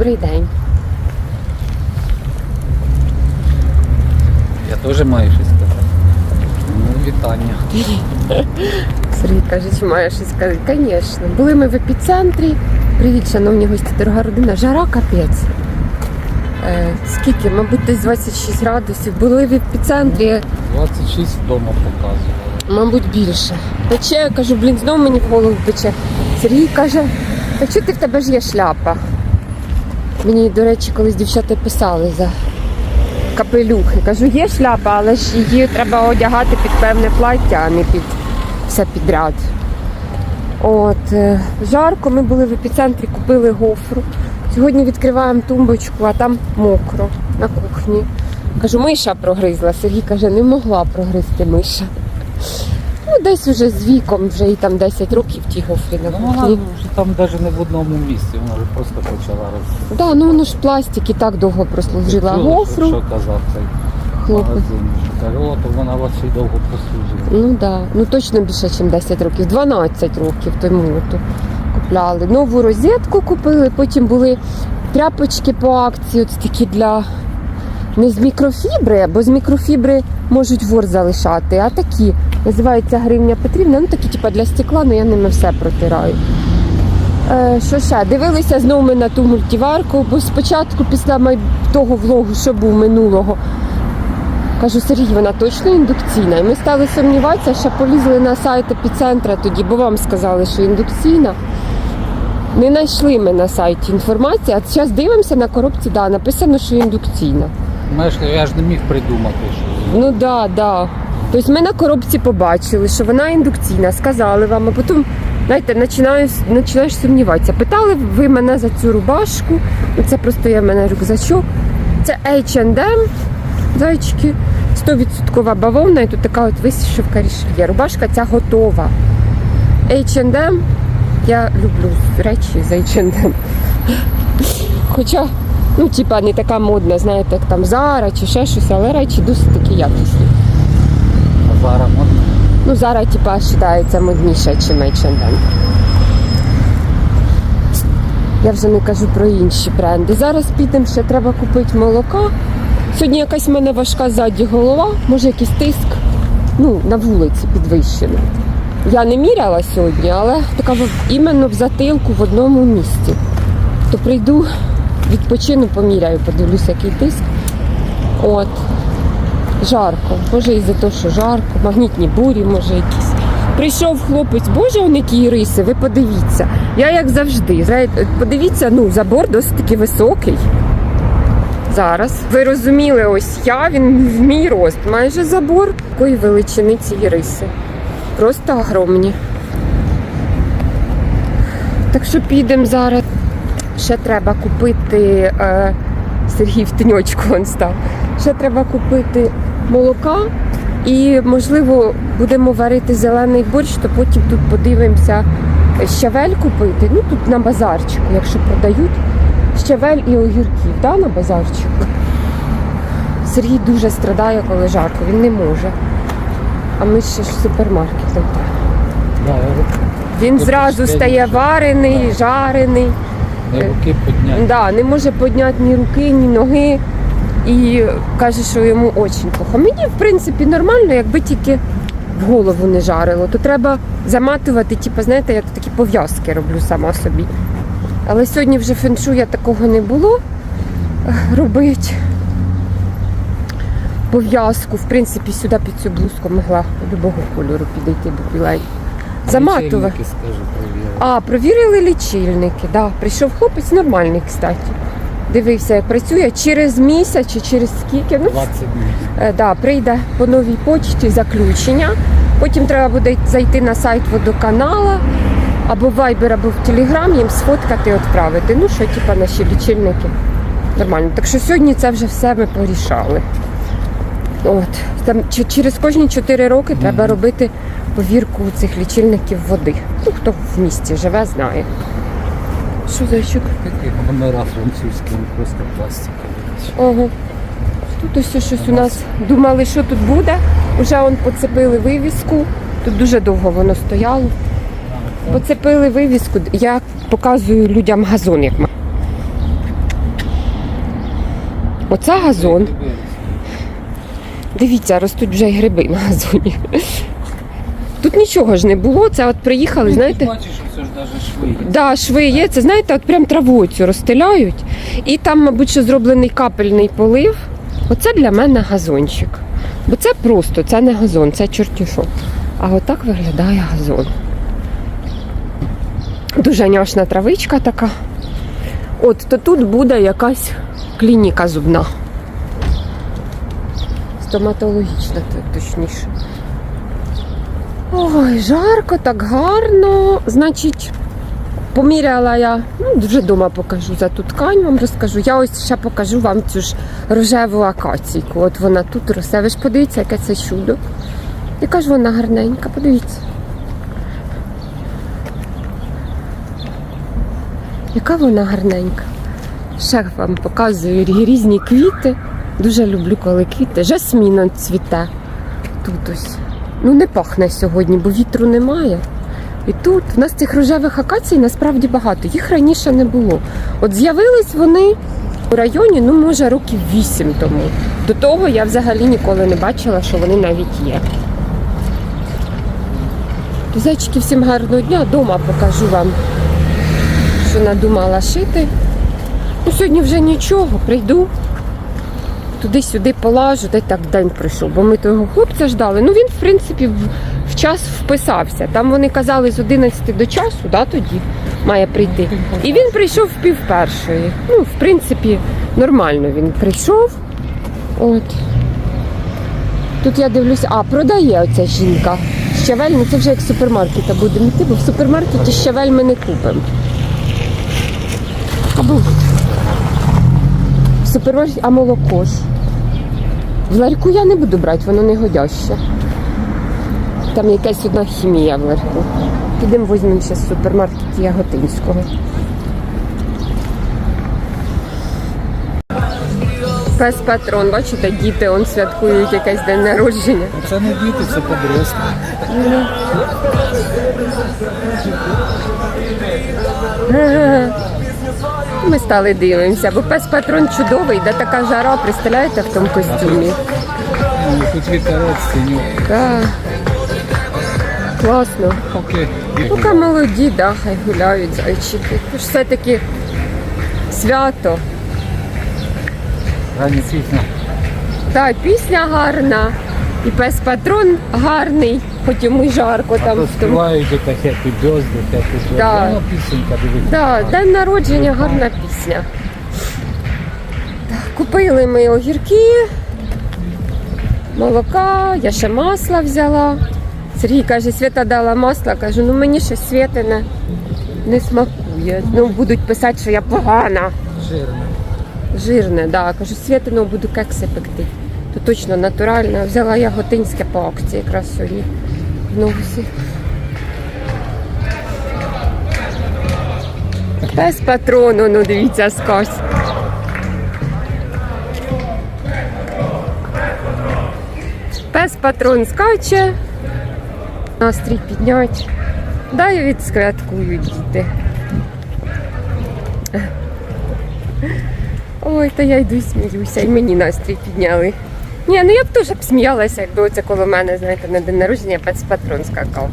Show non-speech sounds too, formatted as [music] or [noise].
Добрий день. Я теж маю щось сказати. Ну, вітання. [laughs] Сергій каже, чи має щось сказати? Звісно. Були ми в епіцентрі. Привіт, шановні гості, дорога родина. Жара капець. Е, скільки? Мабуть, десь 26 градусів. Були в епіцентрі, 26 вдома показували. мабуть, більше. Пече, я кажу, блін, знову мені в голову пече. Сергій каже, та чого ти в тебе ж є шляпа? Мені, до речі, колись дівчата писали за капелюхи. Кажу, є шляпа, але ж її треба одягати під певне плаття, а не під все підряд. От, е, жарко, ми були в епіцентрі, купили гофру. Сьогодні відкриваємо тумбочку, а там мокро на кухні. Кажу, миша прогризла. Сергій каже, не могла прогризти миша. Ну, десь уже з віком, вже і там 10 років ті гофрі на Ну, вона кухні. вже там навіть не в одному місці, вона вже просто почала роз... Да, ну воно ж пластик і так довго прослужила Чули, гофру. Що казав цей Хлопець. магазин? Що Каже, о, то вона вас ще й довго послужила. Ну да, ну точно більше, ніж 10 років, 12 років тому то купляли. Нову розетку купили, потім були тряпочки по акції, от такі для не з мікрофібри, бо з мікрофібри можуть вор залишати, а такі. Називається гривня Петрівна, ну такі типу для стекла, але я ними все протираю. Е, що ще? Дивилися знову ми на ту мультиварку, бо спочатку, після май... того влогу, що був минулого, Кажу, Сергій, вона точно індукційна. І ми стали сумніватися, ще полізли на сайт епіцентра тоді, бо вам сказали, що індукційна. Не знайшли ми на сайті інформації, а зараз дивимося на коробці, да, написано, що індукційна. Знаєш, я ж не міг придумати, що Ну да, да. Тобто ми на коробці побачили, що вона індукційна, сказали вам, а потім, знаєте, починаю, починаєш сумніватися. Питали ви мене за цю рубашку, це просто є в мене рюкзачок. Це H&M, зайчики, 100% бавовна, і тут така от висішивка рішельє. Рубашка ця готова. H&M, я люблю речі з H&M. Хоча, ну, типа, не така модна, знаєте, як там Zara чи ще щось, але речі досить такі якісні. Зараз можна. Ну, зараз, типа, вважається модніше, ніж H&M. Я вже не кажу про інші бренди. Зараз підемо, ще треба купити молока. Сьогодні якась в мене важка ззаді голова, може якийсь тиск ну, на вулиці підвищений. Я не міряла сьогодні, але така іменно в затилку в одному місці. То прийду, відпочину, поміряю, подивлюся, який тиск. От. Жарко. Може і за те, що жарко, магнітні бурі, може якісь. Прийшов хлопець, боже, он які риси, ви подивіться. Я як завжди. знаєте, Подивіться, ну, забор досить таки високий. Зараз. Ви розуміли, ось я, він в мій рост. Майже забор. Такої величини ці риси. Просто огромні. Так що підемо зараз. Ще треба купити. Е, Сергій в теньочку он став. Ще треба купити молока і, можливо, будемо варити зелений борщ, то потім тут подивимося щавель купити. Ну тут на базарчику, якщо продають щавель і огірків, да, на базарчику. Сергій дуже страдає, коли жарко, він не може. А ми ще ж в супермаркет. Да, Він Тут зразу стає варений, жарений. не руки. Да, не може підняти ні руки, ні ноги. І каже, що йому дуже плохо. Мені, в принципі, нормально, якби тільки в голову не жарило, то треба заматувати, типу, знаєте, я тут такі пов'язки роблю сама собі. Але сьогодні вже феншуя такого не було робити. Пов'язку, в принципі, сюди під цю блузку могла любого кольору підійти до білень. Заматувати. А, провірили лічильники, да. Прийшов хлопець нормальний, кстати. Дивився, як працює через місяць чи через скільки. Ну, 20 днів. е, да, прийде по новій почті заключення. Потім треба буде зайти на сайт водоканала або в Viber, або в Telegram, їм сфоткати і відправити. Ну, що, типа, наші лічильники. Нормально. Так що сьогодні це вже все ми порішали. От. Там через кожні 4 роки треба робити повірку цих лічильників води. Ну, хто в місті живе, знає. Що зайчик? Такі номера французькі, просто пластикові. Ага. Тут ось щось у нас думали, що тут буде. Уже он поцепили вивіску. Тут дуже довго воно стояло. Поцепили вивіску. Я показую людям газон, як Оце газон. Дивіться, ростуть вже й гриби на газоні. Тут нічого ж не було. Це от приїхали, знаєте. Бачиш, навіть шви. Да, шви є. Це знаєте, от прям траву цю розстеляють. І там, мабуть, що зроблений капельний полив. Оце для мене газончик. Бо це просто, це не газон, це чорті що. А отак виглядає газон. Дуже няшна травичка така. От, то тут буде якась клініка зубна. Стоматологічна, то- точніше. Ой, жарко, так гарно. Значить, поміряла я, ну, вже вдома покажу за ту ткань, вам розкажу. Я ось ще покажу вам цю ж рожеву акаційку. От вона тут росте. Ви ж подивіться, яке це чудо. Яка ж вона гарненька, подивіться. Яка вона гарненька. Ще вам показую різні квіти. Дуже люблю, коли квіти. Жасміна цвіте. Тут ось. Ну не пахне сьогодні, бо вітру немає. І тут в нас цих рожевих акацій насправді багато. Їх раніше не було. От з'явились вони у районі, ну може років вісім тому. До того я взагалі ніколи не бачила, що вони навіть є. Зайчики, всім гарного дня. Дома покажу вам, що надумала шити. Ну, сьогодні вже нічого, прийду. Туди-сюди полажу, де так день пройшов, бо ми того хлопця ждали. Ну він, в принципі, в, в час вписався. Там вони казали з 11 до часу, да, тоді має прийти. І він прийшов в пів першої. Ну, в принципі, нормально він прийшов. От. Тут я дивлюся, а продає оця жінка. Щавель, ну це вже як супермаркета будемо йти, бо в супермаркеті щавель ми не купимо. Супермаркеті, а молоко ж. В ларьку я не буду брати, воно не годяще. Там якась одна хімія в ларьку. Підемо візьмемо ще з супермаркету Яготинського. Пес патрон, бачите, діти он святкують якийсь день народження. Це не діти, це подростки. Ми стали дивимося, бо пес патрон чудовий, де така жара, представляєте, в тому костюмі. Тут вітерець. Так. Класно. Поки Поки молоді, да, хай гуляють зайчики. Це ж все-таки свято. ранні світла. Так, пісня гарна. І пес патрон гарний, хоч йому й жарко там. в тому. Співають до хеппі бьозди, хеппі бьозди. Да. Пісенька, дивіться. Так, день народження, гарна пісня. Так, купили ми огірки, молока, я ще масла взяла. Сергій каже, Свята дала масло. Кажу, ну мені ще свята не, не смакує. Ну, будуть писати, що я погана. Жирне. Жирне, да. Кажу, святино буду кекси пекти. То точно натуральне. Взяла я готинське по акції якраз сьогодні в новусі. Пес патрону, ну дивіться, скось. Пес патрон скаче. Настрій піднять. Дай відсвяткують діти. Ой, та я йду сміюся, і мені настрій підняли. Ні, ну я б теж б сміялася, якби оце коло мене, знаєте, на день народження патрон скакав.